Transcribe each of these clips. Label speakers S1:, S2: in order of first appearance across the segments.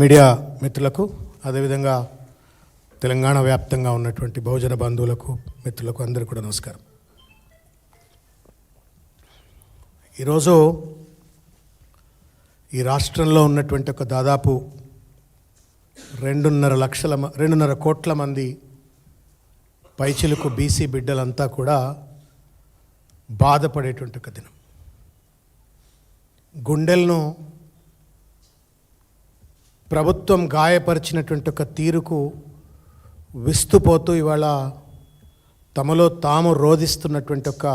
S1: Media మిత్రులకు అదేవిధంగా తెలంగాణ వ్యాప్తంగా ఉన్నటువంటి బహుజన బంధువులకు మిత్రులకు అందరికీ కూడా నమస్కారం ఈరోజు ఈ రాష్ట్రంలో ఉన్నటువంటి ఒక దాదాపు రెండున్నర లక్షల రెండున్నర కోట్ల మంది పైచిలకు బీసీ బిడ్డలంతా కూడా బాధపడేటువంటి ఒక దినం గుండెలను ప్రభుత్వం గాయపరిచినటువంటి ఒక తీరుకు విస్తుపోతూ ఇవాళ తమలో తాము రోధిస్తున్నటువంటి ఒక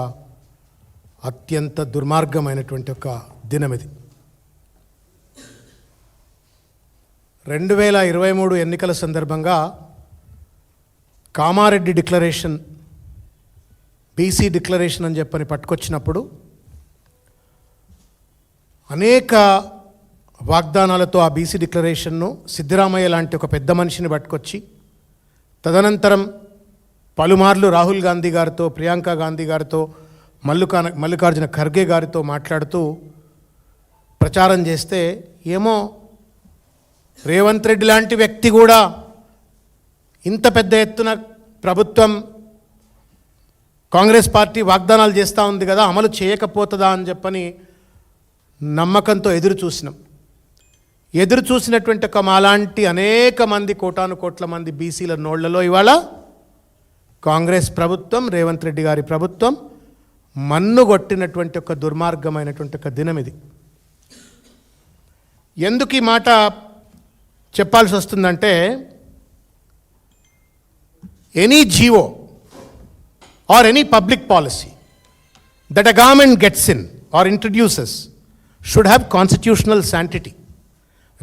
S1: అత్యంత దుర్మార్గమైనటువంటి ఒక దినం ఇది రెండు వేల ఇరవై మూడు ఎన్నికల సందర్భంగా కామారెడ్డి డిక్లరేషన్ బీసీ డిక్లరేషన్ అని చెప్పని పట్టుకొచ్చినప్పుడు అనేక వాగ్దానాలతో ఆ బీసీ డిక్లరేషన్ను సిద్ధరామయ్య లాంటి ఒక పెద్ద మనిషిని పట్టుకొచ్చి తదనంతరం పలుమార్లు రాహుల్ గాంధీ గారితో ప్రియాంక గాంధీ గారితో మల్లుకా మల్లికార్జున ఖర్గే గారితో మాట్లాడుతూ ప్రచారం చేస్తే ఏమో రేవంత్ రెడ్డి లాంటి వ్యక్తి కూడా ఇంత పెద్ద ఎత్తున ప్రభుత్వం కాంగ్రెస్ పార్టీ వాగ్దానాలు చేస్తూ ఉంది కదా అమలు చేయకపోతుందా అని చెప్పని నమ్మకంతో ఎదురు చూసినాం ఎదురు చూసినటువంటి ఒక మాలాంటి అనేక మంది కోటాను కోట్ల మంది బీసీల నోళ్లలో ఇవాళ కాంగ్రెస్ ప్రభుత్వం రేవంత్ రెడ్డి గారి ప్రభుత్వం మన్నుగొట్టినటువంటి ఒక దుర్మార్గమైనటువంటి ఒక దినం ఇది ఎందుకు ఈ మాట చెప్పాల్సి వస్తుందంటే any GO or any public policy that a government gets in or introduces should have constitutional sanctity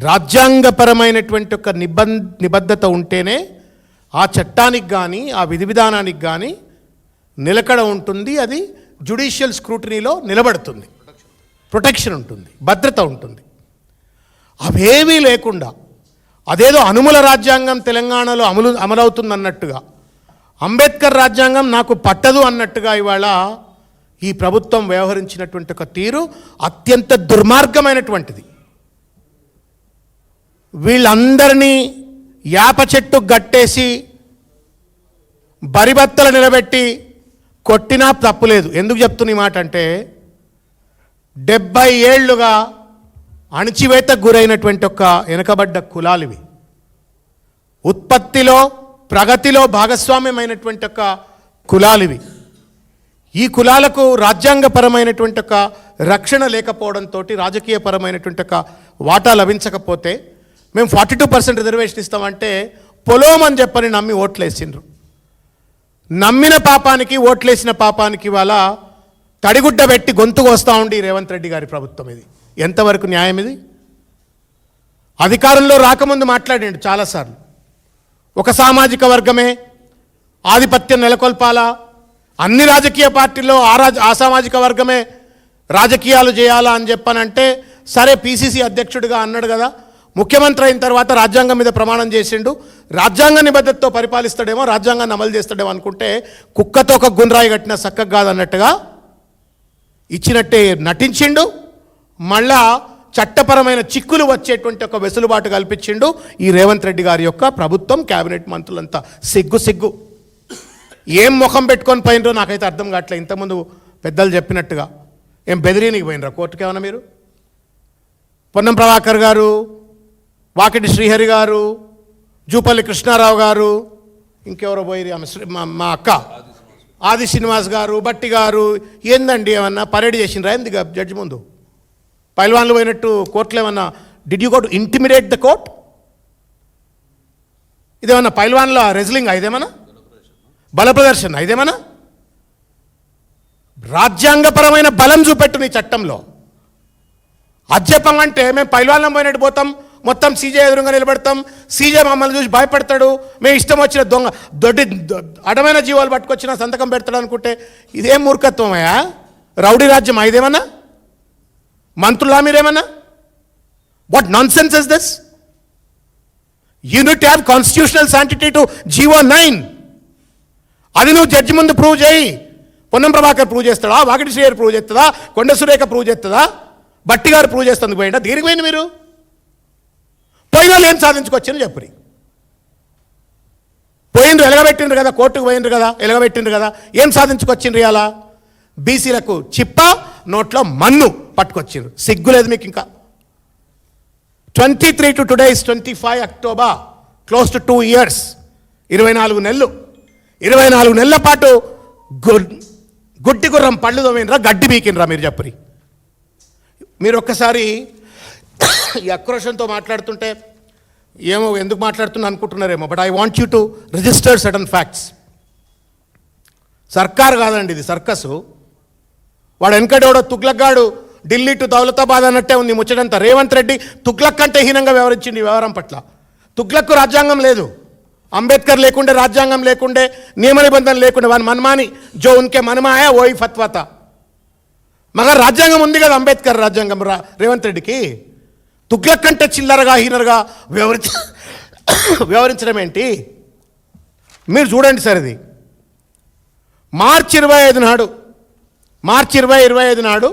S1: రాజ్యాంగపరమైనటువంటి ఒక నిబంధ నిబద్ధత ఉంటేనే ఆ చట్టానికి కానీ ఆ విధి విధానానికి కానీ నిలకడ ఉంటుంది అది జ్యుడిషియల్ స్క్రూటినీలో నిలబడుతుంది ప్రొటెక్షన్ ఉంటుంది భద్రత ఉంటుంది అవేమీ లేకుండా అదేదో అనుముల రాజ్యాంగం తెలంగాణలో అమలు అమలవుతుంది అన్నట్టుగా అంబేద్కర్ రాజ్యాంగం నాకు పట్టదు అన్నట్టుగా ఇవాళ ఈ ప్రభుత్వం వ్యవహరించినటువంటి ఒక తీరు అత్యంత దుర్మార్గమైనటువంటిది వీళ్ళందరినీ యాప చెట్టు గట్టేసి బరిబత్తలు నిలబెట్టి కొట్టినా తప్పులేదు ఎందుకు చెప్తున్న మాట అంటే డెబ్బై ఏళ్ళుగా అణచివేత గురైనటువంటి ఒక కులాలు ఇవి ఉత్పత్తిలో ప్రగతిలో భాగస్వామ్యమైనటువంటి ఒక ఇవి ఈ కులాలకు రాజ్యాంగపరమైనటువంటి ఒక రక్షణ లేకపోవడంతో రాజకీయపరమైనటువంటి ఒక వాటా లభించకపోతే మేము ఫార్టీ టూ పర్సెంట్ రిజర్వేషన్ ఇస్తామంటే పొలోమని అని చెప్పని నమ్మి ఓట్లేసిండ్రు నమ్మిన పాపానికి ఓట్లేసిన పాపానికి వాళ్ళ తడిగుడ్డ పెట్టి గొంతుకు వస్తూ ఉండి రేవంత్ రెడ్డి గారి ప్రభుత్వం ఇది ఎంతవరకు న్యాయం ఇది అధికారంలో రాకముందు మాట్లాడండి చాలాసార్లు ఒక సామాజిక వర్గమే ఆధిపత్యం నెలకొల్పాలా అన్ని రాజకీయ పార్టీల్లో ఆ రాజ అసామాజిక వర్గమే రాజకీయాలు చేయాలా అని చెప్పానంటే సరే పీసీసీ అధ్యక్షుడిగా అన్నాడు కదా ముఖ్యమంత్రి అయిన తర్వాత రాజ్యాంగం మీద ప్రమాణం చేసిండు రాజ్యాంగ నిబద్ధతతో పరిపాలిస్తాడేమో రాజ్యాంగాన్ని అమలు చేస్తాడేమో అనుకుంటే కుక్కతో ఒక గుండ్రాయి కట్టిన చక్కగా కాదన్నట్టుగా ఇచ్చినట్టే నటించిండు మళ్ళా చట్టపరమైన చిక్కులు వచ్చేటువంటి ఒక వెసులుబాటు కల్పించిండు ఈ రేవంత్ రెడ్డి గారి యొక్క ప్రభుత్వం కేబినెట్ మంత్రులంతా సిగ్గు సిగ్గు ఏం ముఖం పెట్టుకొని పోయినరో నాకైతే అర్థం కావట్లేదు ఇంతకుముందు పెద్దలు చెప్పినట్టుగా ఏం బెదిరీనికి పోయినరా కోర్టుకేమన్నా మీరు పొన్నం ప్రభాకర్ గారు వాకిటి శ్రీహరి గారు జూపల్లి కృష్ణారావు గారు ఇంకెవరో పోయి ఆమె మా అక్క ఆది శ్రీనివాస్ గారు బట్టి గారు ఏందండి ఏమన్నా పరేడ్ చేసిండ్రా ఏంది జడ్జి ముందు పైల్వాన్లు పోయినట్టు కోర్టులు ఏమన్నా did you go intimidate the court ఇదేమన్నా పైల్వాన్ల రెజ్లింగ్ ఇదేమన్నా బల ప్రదర్శన ఇదేమన్నా రాజ్యాంగపరమైన బలం చూపెట్టు నీ చట్టంలో అధ్యపం అంటే మేము పైల్వాన్లం పోయినట్టు పోతాం మొత్తం సీజే ఎదురుగా నిలబడతాం సీజే మమ్మల్ని చూసి భయపడతాడు మేము ఇష్టం వచ్చిన దొంగ దొడ్డి అడమైన జీవాలు పట్టుకొచ్చిన సంతకం పెడతాడు అనుకుంటే ఇదేం అయ్యా రౌడీ రాజ్యం ఇదేమన్నా మంత్రులా మీరేమన్నా what nonsense is this unit have constitutional sanctity to GO nine అది నువ్వు జడ్జి ముందు ప్రూవ్ చేయి పొన్నం ప్రభాకర్ ప్రూవ్ చేస్తాడా వాకిటి శ్రేయర్ ప్రూవ్ చేస్తుందా కొండ సురేఖ ప్రూవ్ చేస్తుందా బట్టి గారు ప్రూవ్ చేస్తుంది పోయిందా దీనికి పోయింది మీరు పోయినోళ్ళు ఏం సాధించుకొచ్చారు చెప్పురి పోయిండ్రు ఎలగబెట్టిండ్రు కదా కోర్టుకు పోయిండ్రు కదా ఎలగబెట్టిండ్రు కదా ఏం సాధించుకొచ్చిండ్రు ఇలా బీసీలకు చిప్ప నోట్లో మన్ను పట్టుకొచ్చిండ్రు సిగ్గులేదు మీకు ఇంకా twenty three to today is twenty five October close to two years ఇరవై నాలుగు నెలలు ఇరవై నాలుగు నెలల పాటు గుడ్డి గుర్రం పళ్ళు తోమినరా గడ్డి బీకినరా మీరు చెప్పరి మీరు ఒక్కసారి ఈ ఆక్రోషంతో మాట్లాడుతుంటే ఏమో ఎందుకు మాట్లాడుతున్నా అనుకుంటున్నారేమో but I want you to register sudden facts సర్కార్ కాదండి ఇది సర్కసు వాడు వెనకడేవాడో తుగ్లగాడు ఢిల్లీ టు దౌలతాబాద్ అన్నట్టే ఉంది ముచ్చటంత రేవంత్ రెడ్డి తుగ్లక్ కంటే హీనంగా వ్యవహరించింది వ్యవహారం పట్ల తుగ్లక్కు రాజ్యాంగం లేదు అంబేద్కర్ లేకుండే రాజ్యాంగం లేకుండే నియమ నిబంధనలు లేకుండే వాని మన్మాని జో ఉన్కే మనమాయా ఓయి ఫత్వాత మగ రాజ్యాంగం ఉంది కదా అంబేద్కర్ రాజ్యాంగం రేవంత్ రెడ్డికి తుగ్లక్ కంటే చిల్లరగా హీనరగా వ్యవహరించ వ్యవహరించడం ఏంటి మీరు చూడండి సార్ ఇది మార్చి ఇరవై ఐదు నాడు మార్చి ఇరవై ఇరవై ఐదు నాడు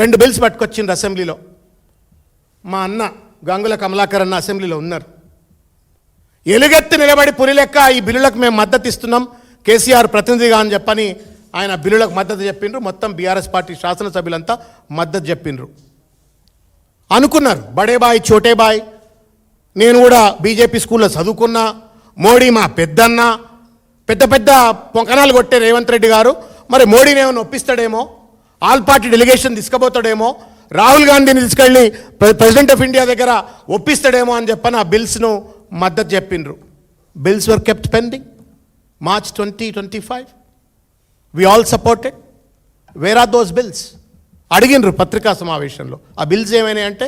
S1: రెండు బిల్స్ పట్టుకొచ్చింది అసెంబ్లీలో మా అన్న గంగుల కమలాకర్ అన్న అసెంబ్లీలో ఉన్నారు ఎలుగెత్తి నిలబడి లెక్క ఈ బిల్లులకు మేము మద్దతు ఇస్తున్నాం కేసీఆర్ ప్రతినిధిగా అని చెప్పని ఆయన బిల్లులకు మద్దతు చెప్పిండ్రు మొత్తం బీఆర్ఎస్ పార్టీ శాసనసభ్యులంతా మద్దతు చెప్పిండ్రు అనుకున్నారు బడేబాయ్ బాయ్ నేను కూడా బీజేపీ స్కూల్లో చదువుకున్నా మోడీ మా పెద్దన్న పెద్ద పెద్ద పొంకణాలు కొట్టే రేవంత్ రెడ్డి గారు మరి మోడీని ఏమైనా ఒప్పిస్తాడేమో ఆల్ పార్టీ డెలిగేషన్ తీసుకుపోతాడేమో రాహుల్ గాంధీని తీసుకెళ్ళి ప్రెసిడెంట్ ఆఫ్ ఇండియా దగ్గర ఒప్పిస్తాడేమో అని చెప్పని ఆ బిల్స్ను మద్దతు చెప్పిండ్రు bills were kept pending March twenty twenty five we all supported where are those bills అడిగినరు పత్రికా సమావేశంలో ఆ బిల్స్ ఏమైనా అంటే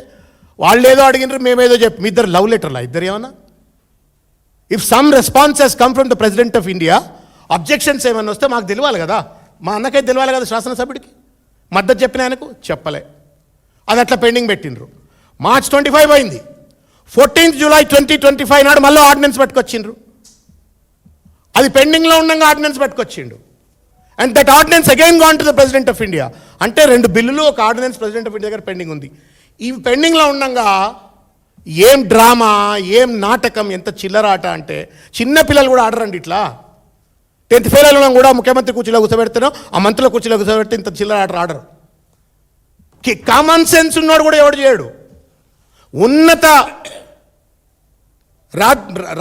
S1: వాళ్ళు ఏదో అడిగినరు మేమేదో చెప్పి మీ ఇద్దరు లవ్ లెటర్లా ఇద్దరు ఏమన్నా if some response he's come from the president of India objections ఏమైనా వస్తే మాకు తెలియాలి కదా మా అన్నకే తెలియాలి కదా శాసనసభ్యుడికి మద్దతు చెప్పిన ఆయనకు చెప్పలే అది అట్లా పెండింగ్ పెట్టినరు మార్చ్ ట్వంటీ ఫైవ్ అయింది fourteenth July twenty twenty five నాడు మళ్ళీ ఆర్డినెన్స్ పట్టుకొచ్చిండ్రు అది పెండింగ్లో ఉండగా ordinance పట్టుకొచ్చిండు and that ordinance again gone to the president of India అంటే రెండు బిల్లులు ఒక ఆర్డినెన్స్ ప్రెసిడెంట్ ఆఫ్ ఇండియా దగ్గర పెండింగ్ ఉంది ఇవి పెండింగ్లో ఉండగా ఏం డ్రామా ఏం నాటకం ఎంత చిల్లరాట అంటే చిన్న పిల్లలు కూడా ఆడరండి ఇట్లా టెన్త్ ఫెయిల్ అయిన కూడా ముఖ్యమంత్రి కుర్చీలో కూర్చోబెడతాను ఆ మంత్రుల కుర్చీలో కూర్చోబెడితే ఇంత చిల్లరాట ఆడరు కామన్ సెన్స్ ఉన్నాడు కూడా ఎవడు చేయడు ఉన్నత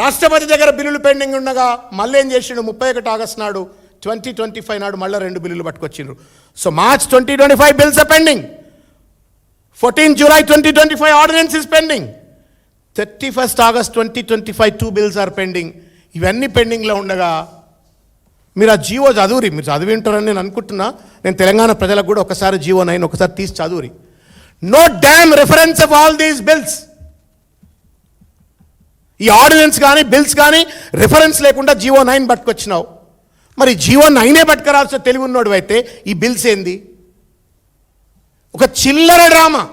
S1: రాష్ట్రపతి దగ్గర బిల్లులు పెండింగ్ ఉండగా మళ్ళీ ఏం చేసిండు ముప్పై ఒకటి ఆగస్ట్ నాడు ట్వంటీ ట్వంటీ ఫైవ్ నాడు మళ్ళీ రెండు బిల్లులు పట్టుకొచ్చిండ్రు so March twenty twenty five bills pending fourteen July twenty twenty five ordinance is pending thirty first August twenty twenty five two bills are pending ఇవన్నీ పెండింగ్లో ఉండగా మీరు ఆ జీవో చదువురి మీరు చదివి ఉంటారని నేను అనుకుంటున్నా నేను తెలంగాణ ప్రజలకు కూడా ఒకసారి జీవో నైన్ ఒకసారి తీసి చదువురి no damn reference of all these bills ఈ ఆర్డినెన్స్ కానీ బిల్స్ కానీ రిఫరెన్స్ లేకుండా జీవో నైన్ పట్టుకొచ్చినావు మరి జీవాన్ని అయినే పట్టుకురాల్సిన తెలివి ఉన్నాడు అయితే ఈ బిల్స్ ఏంది ఒక చిల్లర డ్రామా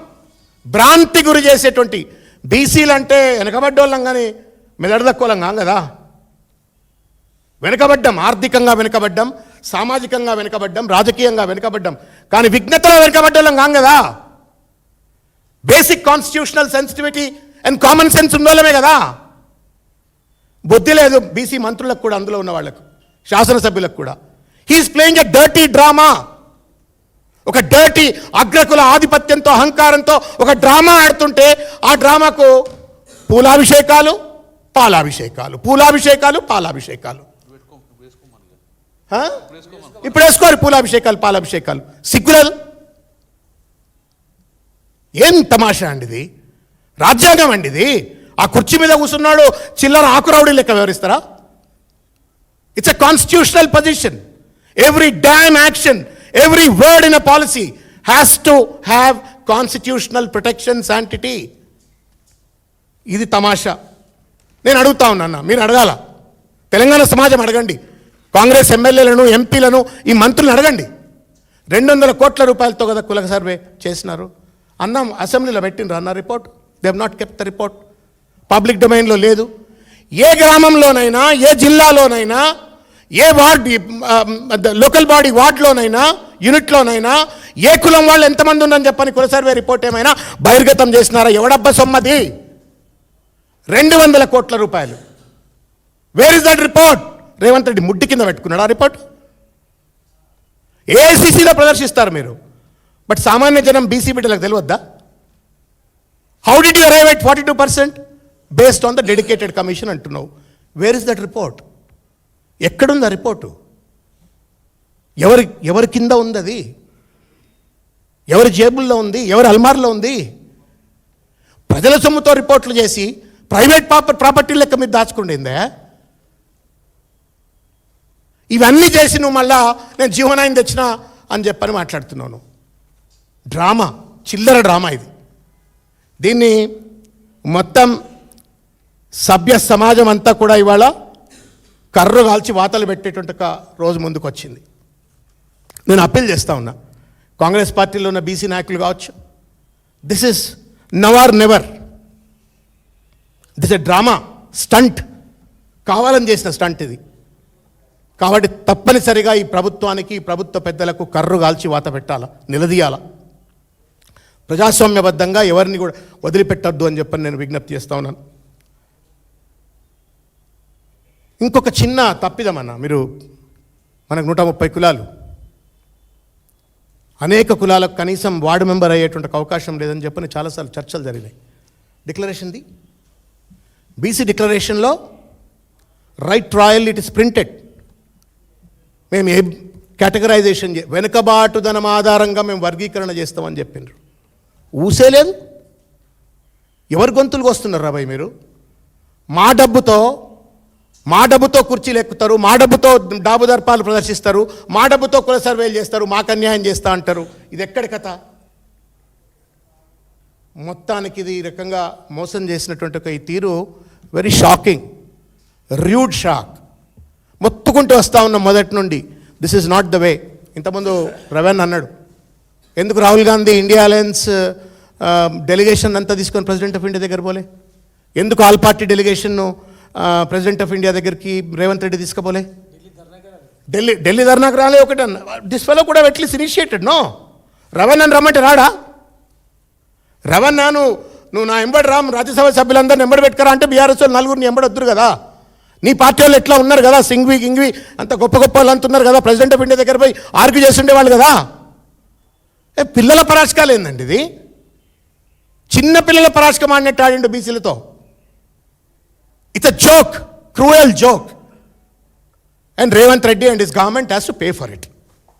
S1: భ్రాంతి గురి చేసేటువంటి బీసీలు అంటే వెనకబడ్డోళ్ళం కానీ మెదడదక్కోళ్ళం కాం కదా వెనకబడ్డం ఆర్థికంగా వెనుకబడ్డం సామాజికంగా వెనుకబడ్డం రాజకీయంగా వెనుకబడ్డం కానీ విఘ్నతలో వెనుకబడ్డోళ్ళం కాం కదా basic constitutional sensitivity and common sense ఉన్నోళ్ళమే కదా బుద్ధి లేదు బీసీ మంత్రులకు కూడా అందులో ఉన్న వాళ్ళకు శాసనసభ్యులకు కూడా he's playing a dirty drama ఒక డర్టీ అగ్రకుల ఆధిపత్యంతో అహంకారంతో ఒక డ్రామా ఆడుతుంటే ఆ డ్రామాకు పూలాభిషేకాలు పాలాభిషేకాలు పూలాభిషేకాలు పాలాభిషేకాలు ఇప్పుడు వేసుకోవాలి పూలాభిషేకాలు పాలాభిషేకాలు సిగ్గురాలు ఏం తమాషా అండి ఇది రాజ్యాంగం అండి ఇది ఆ కుర్చీ మీద కూర్చున్నాడు చిల్లర ఆకురావుడి లెక్క వివరిస్తారా it's a constitutional position every damn action every word in a policy has to have constitutional protection sanctity ఇది తమాషా నేను అడుగుతా ఉన్నా మీరు అడగాల తెలంగాణ సమాజం అడగండి కాంగ్రెస్ ఎమ్మెల్యేలను ఎంపీలను ఈ మంత్రులను అడగండి రెండు వందల కోట్ల రూపాయలతో కదా కులక సర్వే చేసినారు అన్నాం అసెంబ్లీలో పెట్టినరు అన్న report they not kept the report public డొమైన్లో లేదు ఏ గ్రామంలోనైనా ఏ జిల్లాలోనైనా ఏ వార్డ్ లోకల్ బాడీ వార్డులోనైనా యూనిట్లోనైనా ఏ కులం వాళ్ళు ఎంతమంది ఉందని చెప్పని కులసర్వే రిపోర్ట్ ఏమైనా బహిర్గతం చేసినారా ఎవడబ్బ సొమ్మది రెండు వందల కోట్ల రూపాయలు where is that report Revanth Reddy ముడ్డి కింద పెట్టుకున్నాడు ఆ రిపోర్ట్ ఏఐసిసిలో ప్రదర్శిస్తారు మీరు బట్ సామాన్య జనం బీసీ బిడ్డలకు తెలియద్దా how did you arrive at forty two percent based on the dedicated commission అంటున్నావు వేర్ ఇస్ దట్ రిపోర్ట్ ఎక్కడుంది ఆ రిపోర్టు ఎవరి ఎవరి కింద ఉంది అది ఎవరి జేబుల్లో ఉంది ఎవరి అల్మార్లో ఉంది ప్రజల సొమ్ముతో రిపోర్ట్లు చేసి ప్రైవేట్ ప్రాపర్టీ లెక్క మీరు దాచుకుండిందే ఇవన్నీ చేసి నువ్వు మళ్ళా నేను జీవనాయం తెచ్చిన అని చెప్పని మాట్లాడుతున్నాను డ్రామా చిల్లర డ్రామా ఇది దీన్ని మొత్తం సభ్య సమాజం అంతా కూడా ఇవాళ కర్ర కాల్చి వాతలు పెట్టేటువంటి రోజు ముందుకు వచ్చింది నేను అప్పీల్ చేస్తా ఉన్నా కాంగ్రెస్ పార్టీలో ఉన్న బీసీ నాయకులు కావచ్చు this is never never this a drama stunt కావాలని చేసిన స్టంట్ ఇది కాబట్టి తప్పనిసరిగా ఈ ప్రభుత్వానికి ప్రభుత్వ పెద్దలకు కర్రు కాల్చి వాత పెట్టాలా నిలదీయాలా ప్రజాస్వామ్యబద్ధంగా ఎవరిని కూడా వదిలిపెట్టద్దు అని చెప్పని నేను విజ్ఞప్తి చేస్తా ఉన్నాను ఇంకొక చిన్న తప్పిదమన్న మీరు మనకు నూట ముప్పై కులాలు అనేక కులాలకు కనీసం వార్డు మెంబర్ అయ్యేటువంటి అవకాశం లేదని చెప్పని చాలాసార్లు చర్చలు జరిగినాయి డిక్లరేషన్ది BC డిక్లరేషన్లో right trial it is printed మేము ఏ కేటగరైజేషన్ వెనుకబాటుదనం ఆధారంగా మేము వర్గీకరణ చేస్తామని చెప్పిండ్రు లేదు ఎవరు గొంతులకు వస్తున్నారు రాబాయ్ మీరు మా డబ్బుతో మా డబ్బుతో కుర్చీలు ఎక్కుతారు మా డబ్బుతో డాబుదర్పాలు ప్రదర్శిస్తారు మా డబ్బుతో కుల సర్వేలు చేస్తారు మాకు అన్యాయం చేస్తా అంటారు ఇది ఎక్కడి కథ మొత్తానికి ఇది ఈ రకంగా మోసం చేసినటువంటి ఒక ఈ తీరు వెరీ షాకింగ్ ర్యూడ్ షాక్ మొత్తుకుంటూ వస్తూ ఉన్న మొదటి నుండి this is not the way ఇంతకుముందు రవణ్ అన్నాడు ఎందుకు Rahul Gandhi India alliance delegation అంతా తీసుకొని ప్రెసిడెంట్ ఆఫ్ ఇండియా దగ్గర పోలే ఎందుకు ఆల్ పార్టీ డెలిగేషన్ను ప్రెసిడెంట్ ఆఫ్ ఇండియా దగ్గరికి రేవంత్ రెడ్డి తీసుకుపోలే ఢిల్లీ ఢిల్లీ ధర్నాకు రాలే ఒకటి అన్న దిస్ ఫెలో కూడా ఎట్లీస్ ఇనిషియేటెడ్ నో రవణ్ణని రమ్మంటే రాడా రవణ నువ్వు నువ్వు నా ఎంబడి రామ్ రాజ్యసభ సభ్యులందరూ ఎంబడి పెట్టుకరా అంటే బీఆర్ఎస్ వాళ్ళు నలుగురిని ఎంబడి వద్దురు కదా నీ పార్టీ వాళ్ళు ఎట్లా ఉన్నారు కదా సింగ్వి గింగ్వి అంత గొప్ప గొప్ప వాళ్ళు అంటున్నారు కదా ప్రెసిడెంట్ ఆఫ్ ఇండియా దగ్గర పోయి ఆర్గ్యూ వాళ్ళు కదా ఏ పిల్లల పరాశకాలు ఏందండి ఇది చిన్న పిల్లల పరాశకం ఆడినట్టు ఆడిండు బీసీలతో It's a joke, cruel joke. And Revanth Reddy and his government has to pay for it.